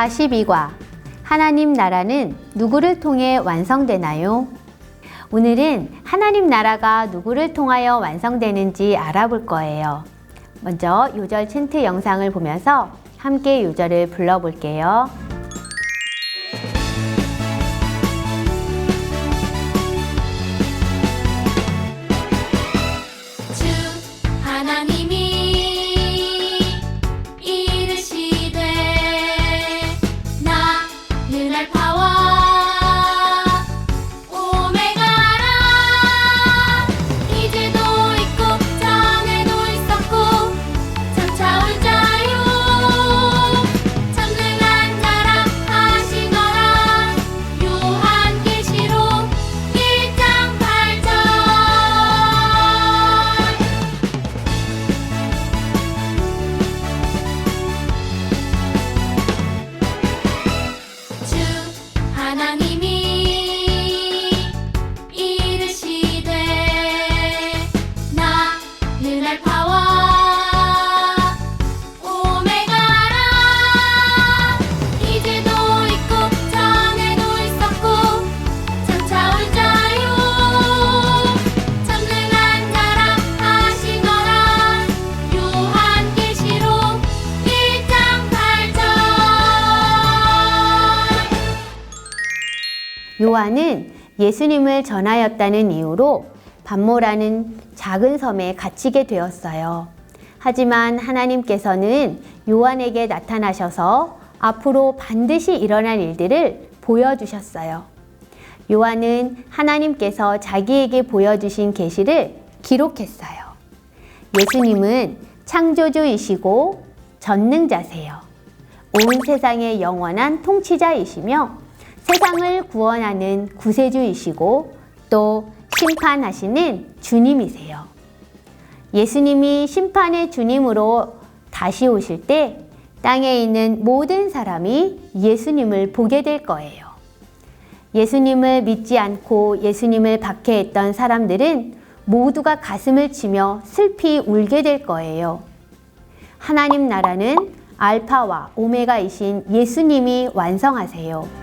42과 하나님 나라는 누구를 통해 완성되나요? 오늘은 하나님 나라가 누구를 통하여 완성되는지 알아볼 거예요. 먼저 요절 챈트 영상을 보면서 함께 요절을 불러볼게요. 요한은 예수님을 전하였다는 이유로 반모라는 작은 섬에 갇히게 되었어요. 하지만 하나님께서는 요한에게 나타나셔서 앞으로 반드시 일어날 일들을 보여주셨어요. 요한은 하나님께서 자기에게 보여주신 계시를 기록했어요. 예수님은 창조주이시고 전능자세요. 온 세상의 영원한 통치자이시며 세상을 구원하는 구세주이시고 또 심판하시는 주님이세요. 예수님이 심판의 주님으로 다시 오실 때 땅에 있는 모든 사람이 예수님을 보게 될 거예요. 예수님을 믿지 않고 예수님을 박해했던 사람들은 모두가 가슴을 치며 슬피 울게 될 거예요. 하나님 나라는 알파와 오메가이신 예수님이 완성하세요.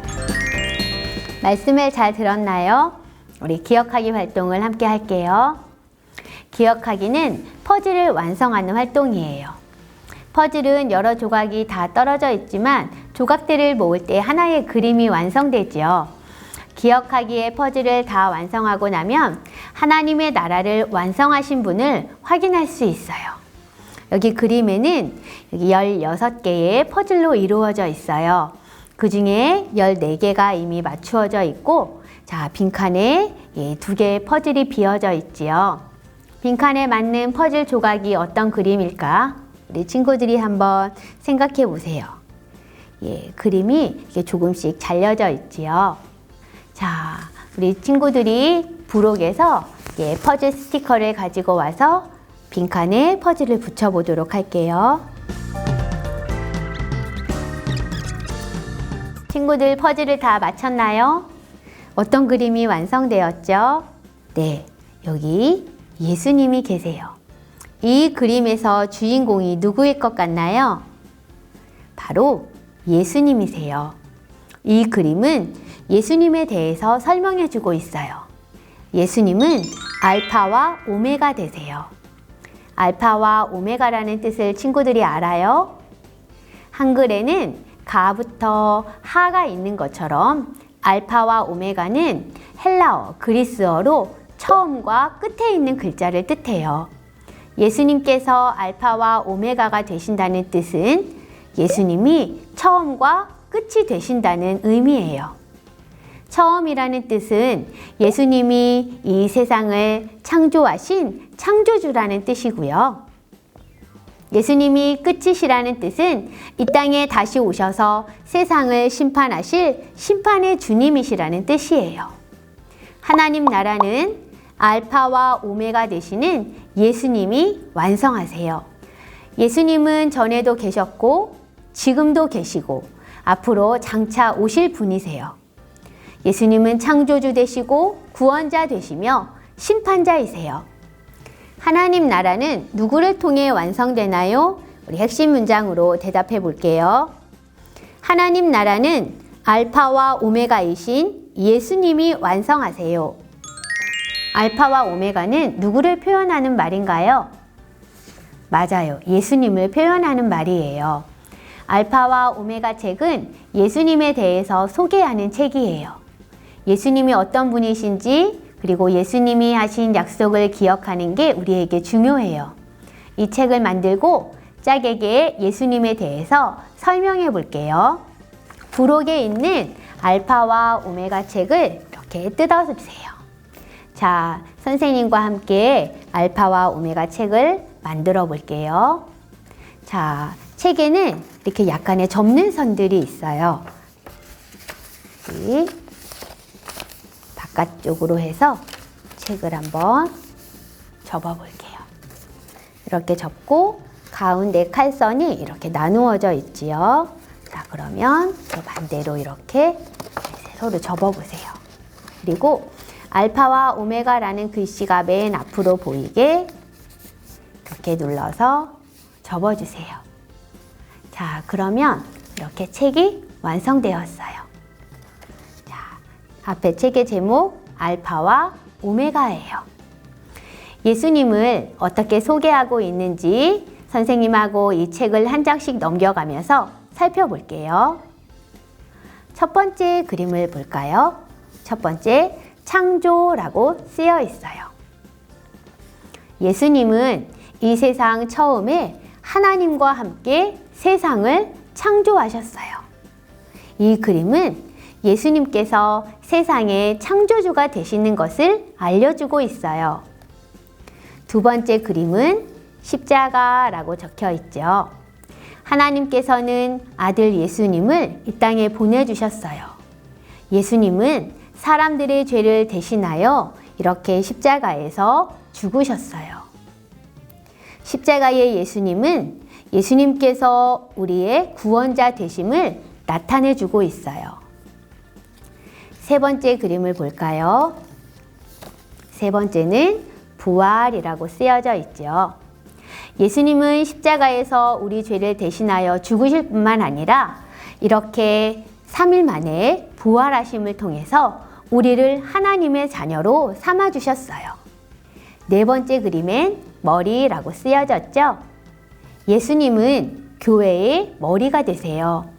말씀을 잘 들었나요? 우리 기억하기 활동을 함께 할게요. 기억하기는 퍼즐을 완성하는 활동이에요. 퍼즐은 여러 조각이 다 떨어져 있지만 조각들을 모을 때 하나의 그림이 완성되지요. 기억하기의 퍼즐을 다 완성하고 나면 하나님의 나라를 완성하신 분을 확인할 수 있어요. 여기 그림에는 여기 16개의 퍼즐로 이루어져 있어요. 그 중에 14개가 이미 맞추어져 있고, 자, 빈칸에 예, 두 개의 퍼즐이 비어져 있지요. 빈칸에 맞는 퍼즐 조각이 어떤 그림일까? 우리 친구들이 한번 생각해 보세요. 예, 그림이 이렇게 조금씩 잘려져 있지요. 자, 우리 친구들이 부록에서 예, 퍼즐 스티커를 가지고 와서 빈칸에 퍼즐을 붙여보도록 할게요. 친구들 퍼즐을 다 맞췄나요? 어떤 그림이 완성되었죠? 네, 여기 예수님이 계세요. 이 그림에서 주인공이 누구일 것 같나요? 바로 예수님이세요. 이 그림은 예수님에 대해서 설명해 주고 있어요. 예수님은 알파와 오메가 되세요. 알파와 오메가라는 뜻을 친구들이 알아요? 한글에는 가부터 하가 있는 것처럼 알파와 오메가는 헬라어, 그리스어로 처음과 끝에 있는 글자를 뜻해요. 예수님께서 알파와 오메가가 되신다는 뜻은 예수님이 처음과 끝이 되신다는 의미예요. 처음이라는 뜻은 예수님이 이 세상을 창조하신 창조주라는 뜻이고요. 예수님이 끝이시라는 뜻은 이 땅에 다시 오셔서 세상을 심판하실 심판의 주님이시라는 뜻이에요. 하나님 나라는 알파와 오메가 되시는 예수님이 완성하세요. 예수님은 전에도 계셨고 지금도 계시고 앞으로 장차 오실 분이세요. 예수님은 창조주 되시고 구원자 되시며 심판자이세요. 하나님 나라는 누구를 통해 완성되나요? 우리 핵심 문장으로 대답해 볼게요. 하나님 나라는 알파와 오메가이신 예수님이 완성하세요. 알파와 오메가는 누구를 표현하는 말인가요? 맞아요. 예수님을 표현하는 말이에요. 알파와 오메가 책은 예수님에 대해서 소개하는 책이에요. 예수님이 어떤 분이신지 그리고 예수님이 하신 약속을 기억하는 게 우리에게 중요해요. 이 책을 만들고 짝에게 예수님에 대해서 설명해 볼게요. 부록에 있는 알파와 오메가 책을 이렇게 뜯어주세요. 자, 선생님과 함께 알파와 오메가 책을 만들어 볼게요. 자, 책에는 이렇게 약간의 접는 선들이 있어요. 이 바깥쪽으로 해서 책을 한번 접어 볼게요. 이렇게 접고 가운데 칼선이 이렇게 나누어져 있지요. 자, 그러면 또 반대로 이렇게 세로로 접어 보세요. 그리고 알파와 오메가라는 글씨가 맨 앞으로 보이게 이렇게 눌러서 접어주세요. 자, 그러면 이렇게 책이 완성되었어요. 자, 앞에 책의 제목 알파와 오메가예요. 예수님을 어떻게 소개하고 있는지 선생님하고 이 책을 한 장씩 넘겨가면서 살펴볼게요. 첫 번째 그림을 볼까요? 첫 번째, 창조라고 쓰여 있어요. 예수님은 이 세상 처음에 하나님과 함께 세상을 창조하셨어요. 이 그림은 예수님께서 세상의 창조주가 되시는 것을 알려주고 있어요. 두 번째 그림은 십자가라고 적혀 있죠. 하나님께서는 아들 예수님을 이 땅에 보내주셨어요. 예수님은 사람들의 죄를 대신하여 이렇게 십자가에서 죽으셨어요. 십자가의 예수님은 예수님께서 우리의 구원자 되심을 나타내 주고 있어요. 세 번째 그림을 볼까요? 세 번째는 부활이라고 쓰여져 있죠. 예수님은 십자가에서 우리 죄를 대신하여 죽으실 뿐만 아니라 이렇게 3일 만에 부활하심을 통해서 우리를 하나님의 자녀로 삼아 주셨어요. 네 번째 그림엔 머리라고 쓰여졌죠. 예수님은 교회의 머리가 되세요.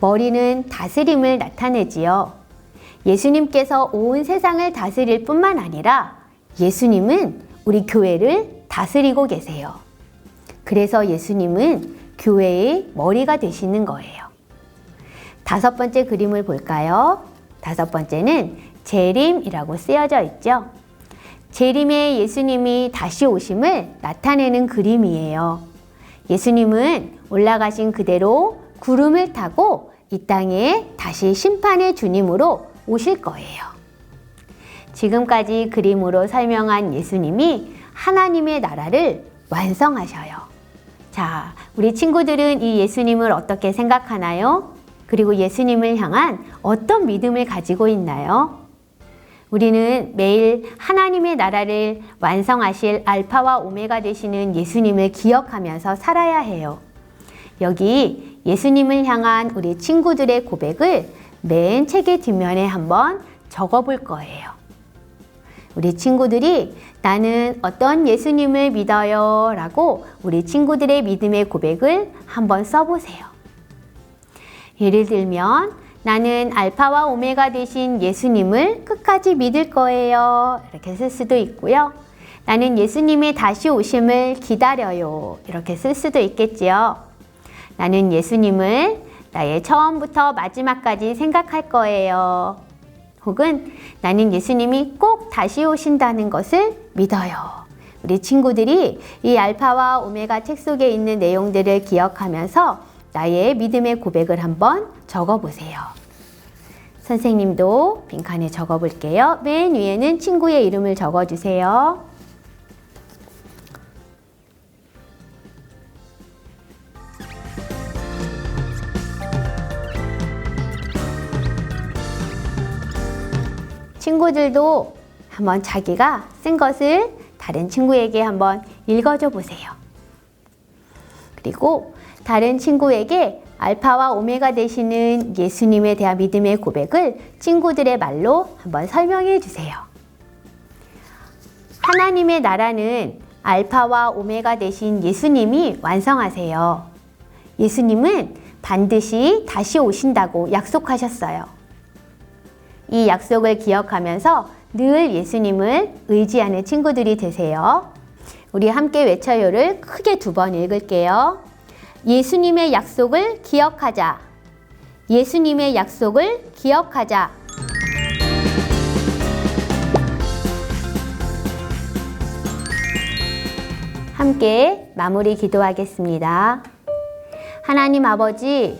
머리는 다스림을 나타내지요. 예수님께서 온 세상을 다스릴 뿐만 아니라 예수님은 우리 교회를 다스리고 계세요. 그래서 예수님은 교회의 머리가 되시는 거예요. 다섯 번째 그림을 볼까요? 다섯 번째는 재림이라고 쓰여져 있죠. 재림의 예수님이 다시 오심을 나타내는 그림이에요. 예수님은 올라가신 그대로 구름을 타고 이 땅에 다시 심판의 주님으로 오실 거예요. 지금까지 그림으로 설명한 예수님이 하나님의 나라를 완성하셔요. 자, 우리 친구들은 이 예수님을 어떻게 생각하나요? 그리고 예수님을 향한 어떤 믿음을 가지고 있나요? 우리는 매일 하나님의 나라를 완성하실 알파와 오메가 되시는 예수님을 기억하면서 살아야 해요. 여기 예수님을 향한 우리 친구들의 고백을 맨 책의 뒷면에 한번 적어 볼 거예요. 우리 친구들이 나는 어떤 예수님을 믿어요 라고 우리 친구들의 믿음의 고백을 한번 써보세요. 예를 들면 나는 알파와 오메가 되신 예수님을 끝까지 믿을 거예요. 이렇게 쓸 수도 있고요. 나는 예수님의 다시 오심을 기다려요. 이렇게 쓸 수도 있겠지요. 나는 예수님을 나의 처음부터 마지막까지 생각할 거예요. 혹은 나는 예수님이 꼭 다시 오신다는 것을 믿어요. 우리 친구들이 이 알파와 오메가 책 속에 있는 내용들을 기억하면서 나의 믿음의 고백을 한번 적어 보세요. 선생님도 빈칸에 적어 볼게요. 맨 위에는 친구의 이름을 적어 주세요. 친구들도 한번 자기가 쓴 것을 다른 친구에게 한번 읽어줘 보세요. 그리고 다른 친구에게 알파와 오메가 되시는 예수님에 대한 믿음의 고백을 친구들의 말로 한번 설명해 주세요. 하나님의 나라는 알파와 오메가 되신 예수님이 완성하세요. 예수님은 반드시 다시 오신다고 약속하셨어요. 이 약속을 기억하면서 늘 예수님을 의지하는 친구들이 되세요. 우리 함께 외쳐요를 크게 두 번 읽을게요. 예수님의 약속을 기억하자. 예수님의 약속을 기억하자. 함께 마무리 기도하겠습니다. 하나님 아버지,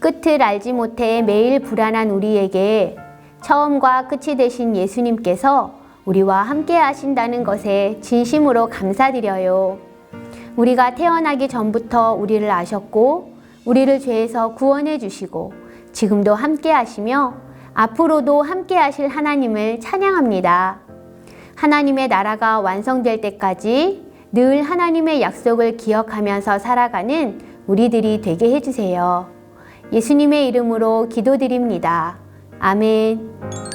끝을 알지 못해 매일 불안한 우리에게 처음과 끝이 되신 예수님께서 우리와 함께 하신다는 것에 진심으로 감사드려요. 우리가 태어나기 전부터 우리를 아셨고, 우리를 죄에서 구원해 주시고, 지금도 함께 하시며, 앞으로도 함께 하실 하나님을 찬양합니다. 하나님의 나라가 완성될 때까지 늘 하나님의 약속을 기억하면서 살아가는 우리들이 되게 해주세요. 예수님의 이름으로 기도드립니다. 아멘.